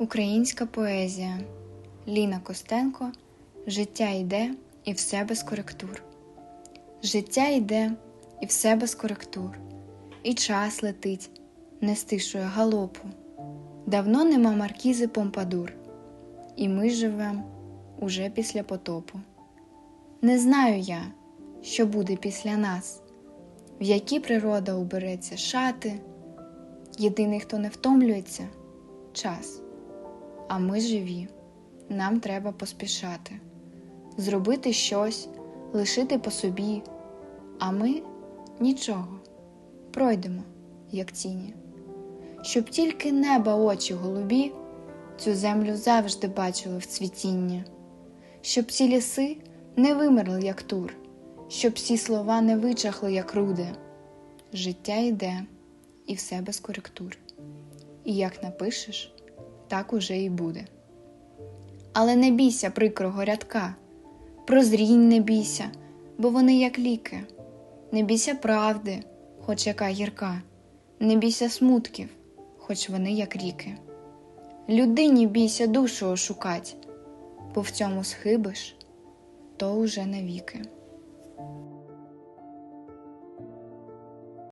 Українська поезія Ліна Костенко Життя йде і все без коректур. Життя йде і все без коректур, і час летить, не стишує галопу. Давно нема маркізи Помпадур, і ми живем уже після потопу. Не знаю я, що буде після нас, в які природа убереться шати. Єдиний, хто не втомлюється час. А ми живі, нам треба поспішати, зробити щось, лишити по собі, а ми нічого, пройдемо, як тіні, щоб тільки неба очі голубі цю землю завжди бачили в цвітінні, щоб ці ліси не вимерли, як тур, щоб всі слова не вичахли, як руди. Життя йде, і все без коректур. І як напишеш, так уже і буде. Але не бійся прикрого рядка, прозрінь не бійся, бо вони як ліки. Не бійся правди, хоч яка гірка, не бійся смутків, хоч вони як ріки. Людині бійся душу ошукать, бо в цьому схибиш, то уже навіки.